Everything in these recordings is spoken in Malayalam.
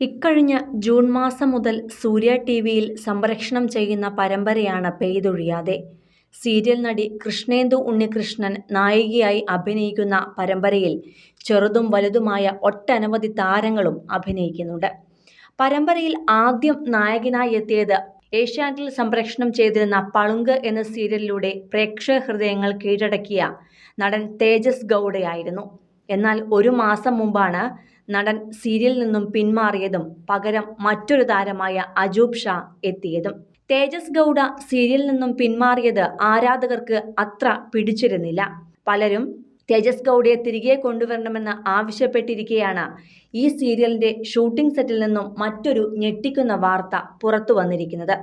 ഇക്കഴിഞ്ഞ ജൂൺ മാസം മുതൽ സൂര്യ ടി വിയിൽ സംപ്രേഷണം ചെയ്യുന്ന പരമ്പരയാണ് പെയ്തൊഴിയാതെ. സീരിയൽ നടി കൃഷ്ണേന്ദു ഉണ്ണികൃഷ്ണൻ നായികയായി അഭിനയിക്കുന്ന പരമ്പരയിൽ ചെറുതും വലുതുമായ ഒട്ടനവധി താരങ്ങളും അഭിനയിക്കുന്നുണ്ട്. പരമ്പരയിൽ ആദ്യം നായകനായി എത്തിയത് ഏഷ്യാനെറ്റിൽ സംപ്രേഷണം ചെയ്തിരുന്ന പളുങ്ക് എന്ന സീരിയലിലൂടെ പ്രേക്ഷക ഹൃദയങ്ങൾ കീഴടക്കിയ നടൻ തേജസ് ഗൗഡയായിരുന്നു. എന്നാൽ ഒരു മാസം മുമ്പാണ് നടൻ സീരിയലിൽ നിന്നും പിന്മാറിയതും പകരം മറ്റൊരു താരമായ അജൂബ് ഷാ എത്തിയതും. തേജസ് ഗൗഡ സീരിയലിൽ നിന്നും പിന്മാറിയത് ആരാധകർക്ക് അത്ര പിടിച്ചിരുന്നില്ല. പലരും തേജസ് ഗൗഡയെ തിരികെ കൊണ്ടുവരണമെന്ന് ആവശ്യപ്പെട്ടിരിക്കെയാണ് ഈ സീരിയലിന്റെ ഷൂട്ടിംഗ് സെറ്റിൽ നിന്നും മറ്റൊരു ഞെട്ടിക്കുന്ന വാർത്ത പുറത്തു വന്നിരിക്കുന്നത്.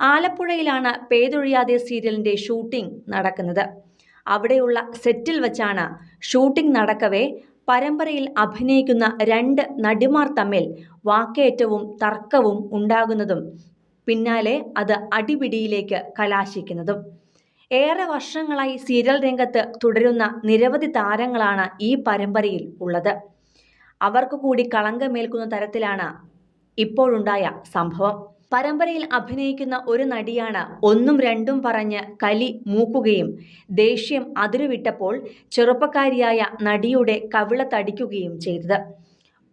ആലപ്പുഴയിലാണ് പേതൊഴിയാതെ സീരിയലിന്റെ ഷൂട്ടിംഗ് നടക്കുന്നത്. അവിടെയുള്ള സെറ്റിൽ വച്ചാണ് ഷൂട്ടിംഗ് നടക്കവേ പരമ്പരയിൽ അഭിനയിക്കുന്ന രണ്ട് നടിമാർ തമ്മിൽ വാക്കേറ്റവും തർക്കവും ഉണ്ടാകുന്നതും പിന്നാലെ അത് അടിപിടിയിലേക്ക് കലാശിക്കുന്നതും. ഏറെ വർഷങ്ങളായി സീരിയൽ രംഗത്ത് തുടരുന്ന നിരവധി താരങ്ങളാണ് ഈ പരമ്പരയിൽ ഉള്ളത്. അവർക്ക് കൂടി കളങ്കമേൽക്കുന്ന തരത്തിലാണ് ഇപ്പോഴുണ്ടായ സംഭവം. പരമ്പരയിൽ അഭിനയിക്കുന്ന ഒരു നടിയാണ് ഒന്നും രണ്ടും പറഞ്ഞ് കലി മൂക്കുകയും ദേഷ്യം അതിരുവിട്ടപ്പോൾ ചെറുപ്പക്കാരിയായ നടിയുടെ കവിളത്തടിക്കുകയും ചെയ്തത്.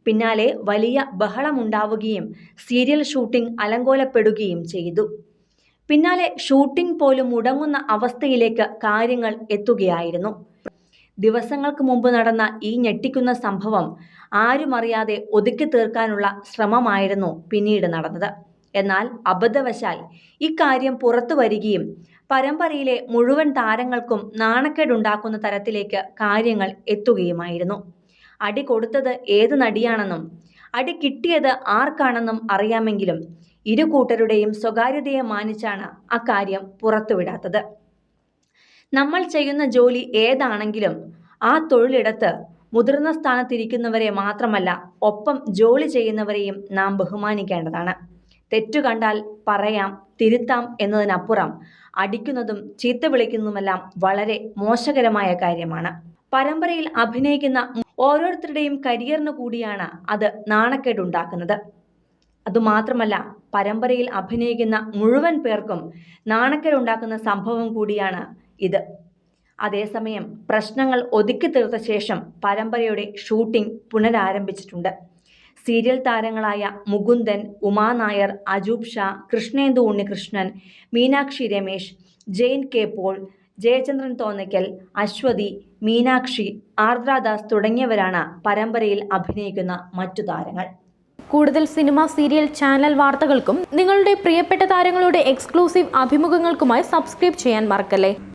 പിന്നാലെ വലിയ ബഹളമുണ്ടാവുകയും സീരിയൽ ഷൂട്ടിംഗ് അലങ്കോലപ്പെടുകയും ചെയ്തു. പിന്നാലെ ഷൂട്ടിംഗ് പോലും മുടങ്ങുന്ന അവസ്ഥയിലേക്ക് കാര്യങ്ങൾ എത്തുകയായിരുന്നു. ദിവസങ്ങൾക്ക് മുമ്പ് നടന്ന ഈ ഞെട്ടിക്കുന്ന സംഭവം ആരുമറിയാതെ ഒതുക്കി തീർക്കാനുള്ള ശ്രമമായിരുന്നു പിന്നീട് നടന്നത്. എന്നാൽ അബദ്ധവശാൽ ഇക്കാര്യം പുറത്തു വരികയും പരമ്പരയിലെ മുഴുവൻ താരങ്ങൾക്കും നാണക്കേടുണ്ടാക്കുന്ന തരത്തിലേക്ക് കാര്യങ്ങൾ എത്തുകയുമായിരുന്നു. അടി കൊടുത്തത് ഏത് നടിയാണെന്നും അടി കിട്ടിയത് ആർക്കാണെന്നും അറിയാമെങ്കിലും ഇരു കൂട്ടരുടെയും സ്വകാര്യതയെ മാനിച്ചാണ് അക്കാര്യം പുറത്തുവിടാത്തത്. നമ്മൾ ചെയ്യുന്ന ജോലി ഏതാണെങ്കിലും ആ തൊഴിലിടത്ത് മുതിർന്ന സ്ഥാനത്തിരിക്കുന്നവരെ മാത്രമല്ല ഒപ്പം ജോലി ചെയ്യുന്നവരെയും നാം ബഹുമാനിക്കേണ്ടതാണ്. തെറ്റു കണ്ടാൽ പറയാം തിരുത്താം എന്നതിനപ്പുറം അടിക്കുന്നതും ചീത്ത വിളിക്കുന്നതുമെല്ലാം വളരെ മോശകരമായ കാര്യമാണ്. പരമ്പരയിൽ അഭിനയിക്കുന്ന ഓരോരുത്തരുടെയും കരിയറിന് കൂടിയാണ് അത് നാണക്കേടുണ്ടാക്കുന്നത്. അതുമാത്രമല്ല പരമ്പരയിൽ അഭിനയിക്കുന്ന മുഴുവൻ പേർക്കും നാണക്കേടുണ്ടാക്കുന്ന സംഭവം കൂടിയാണ് ഇത്. അതേസമയം പ്രശ്നങ്ങൾ ഒതുക്കി തീർത്ത ശേഷം പരമ്പരയുടെ ഷൂട്ടിംഗ് പുനരാരംഭിച്ചിട്ടുണ്ട്. സീരിയൽ താരങ്ങളായ മുകുന്ദൻ ഉമാ നായർ അജൂബ് ഷാ കൃഷ്ണേന്ദു ഉണ്ണികൃഷ്ണൻ മീനാക്ഷി രമേശ് ജെയിൻ കെ പോൾ ജയചന്ദ്രൻ തോന്നയ്ക്കൽ അശ്വതി മീനാക്ഷി ആർദ്രാദാസ് തുടങ്ങിയവരാണ് പരമ്പരയിൽ അഭിനയിക്കുന്ന മറ്റു താരങ്ങൾ. കൂടുതൽ സിനിമ സീരിയൽ ചാനൽ വാർത്തകൾക്കും നിങ്ങളുടെ പ്രിയപ്പെട്ട താരങ്ങളുടെ എക്സ്ക്ലൂസീവ് അഭിമുഖങ്ങൾക്കുമായി സബ്സ്ക്രൈബ് ചെയ്യാൻ മറക്കല്ലേ?